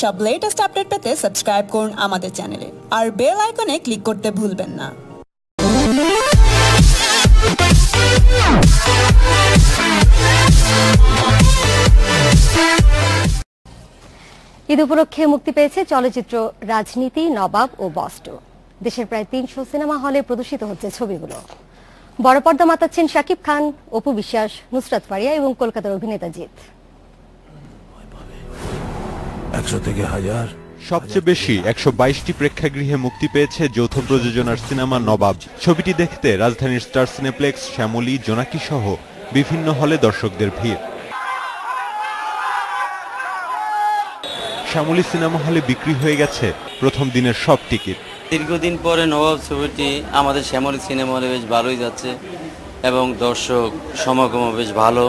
সব latest update পেতে subscribe করুন আমাদের চ্যানেলে আর বেল আইকনে ক্লিক করতে ভুলবেন না। ঈদ উপলক্ষে মুক্তি পেয়েছে চলচ্চিত্র রাজনীতি, নবাব ও বস্ট দেশের প্রায় তিনশো সিনেমা হলে প্রদর্শিত হচ্ছে ছবিগুলো। বড় পর্দা মাতাচ্ছেন শাকিব খান, অপু বিশ্বাস, নুসরাত ফারিয়া এবং কলকাতার অভিনেতা জিৎ। একশো থেকে হাজার। সবচেয়ে বেশি একশো বাইশটি প্রেক্ষাগৃহে মুক্তি পেয়েছে যৌথ প্রযোজনার সিনেমা নবাব। ছবিটি দেখতে রাজধানীর স্টার সিনেপ্লেক্স শ্যামলী জোনাকি সহ বিভিন্ন হলে দর্শকদের ভিড়। শ্যামলী সিনেমা হলে বিক্রি হয়ে গেছে প্রথম দিনের সব টিকিট। দীর্ঘদিন পরে নবাব ছবিটি আমাদের শ্যামলী সিনেমা হলে বেশ ভালোই যাচ্ছে। এবং দর্শক সমাগম বেশ ভালো।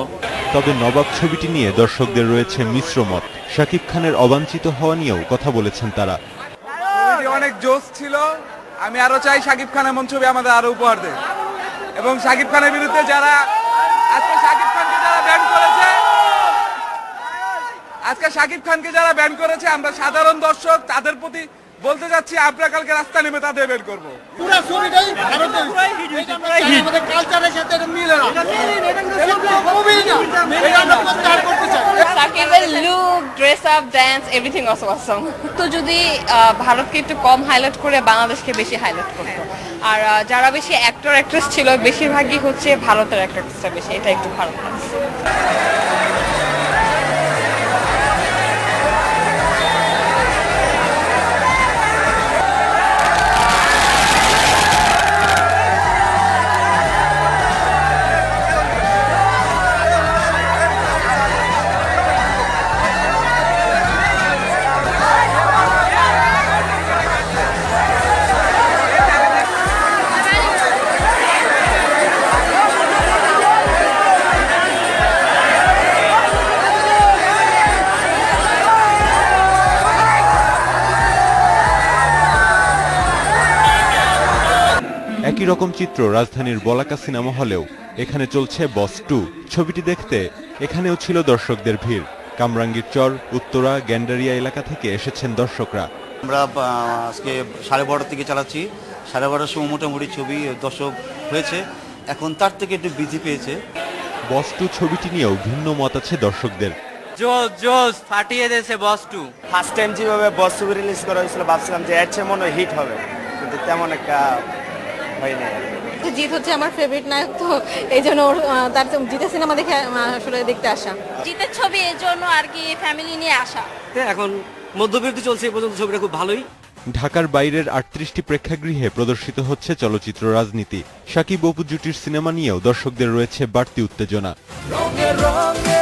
তবে নবাব ছবিটি নিয়ে দর্শকদের রয়েছে মিশ্র মত। শাকিব খানের অবাঞ্ছিত হওয়া নিয়েও কথা বলেছেন তারা। অনেক জোশ ছিল। আমি আরও চাই শাকিব খান এমন ছবি আমাদের আরও উপহার দেয়। এবং শাকিব খানের বিরুদ্ধে যারা আজকে শাকিব খানকে যারা ব্যান করেছে আজকে শাকিব খানকে যারা ব্যান করেছে আমরা সাধারণ দর্শক তাদের প্রতি বলতে যাচ্ছি আমরা কালকে রাস্তা নেমে তাদের বের করব। পুরো ছবিটাই ভারতের আমাদের কালচারের সাথে এটা মিলে না। সাকিবের look dress up dance everything awesome তো যদি আহ, ভারতকে একটু কম হাইলাইট করে বাংলাদেশকে বেশি হাইলাইট করতো আর যারা বেশি অ্যাক্টর অ্যাক্ট্রেস ছিল বেশিরভাগই হচ্ছে ভারতের অ্যাক্টরসটা বেশি। এটা একটু ভালো লাগছে। একই রকম চিত্র রাজধানীর বলাকা সিনেমা হলেও এখানে চলছে বস টু। ছবিটি দেখতে এখানেও ছিল দর্শকদের ভিড়। কামরাঙ্গীর চর উত্তরা গ্যান্ডারিয়া এলাকা থেকে এসেছেন দর্শকরা। আমরা আজকে সাড়ে বারোটার থেকে চালাচ্ছি। সাড়ে বারোটার সময় মোটামুটি ছবি দর্শক হয়েছে। এখন তার থেকে একটু বৃদ্ধি পেয়েছে। বস টু ছবিটি নিয়েও ভিন্ন মত আছে দর্শকদের। জোস জোস ফাটিয়ে দিয়েছে বস টু। ফার্স্ট টাইম যেভাবে বস ছবি রিলিজ করা হয়েছিল ভাবছিলাম যে এর চেয়ে মনে হয় হিট হবে। কিন্তু তেমন একটা হয়নি। জিৎ হচ্ছে আমার ফেভারিট নায়ক তো এই জন্য ওর, তার জিতের সিনেমা দেখে আসলে দেখতে আসা। জিতের ছবি এর জন্য আর কি ফ্যামিলি নিয়ে আসা। এখন মধ্যবিরতি চলছে এই পর্যন্ত ছবিটা খুব ভালোই। ঢাকার বাইরের আটত্রিশটি প্রেক্ষাগৃহে প্রদর্শিত হচ্ছে চলচ্চিত্র রাজনীতি। সাকিব অপু জুটির সিনেমা নিয়েও দর্শকদের রয়েছে বাড়তি উত্তেজনা। রঙে রঙে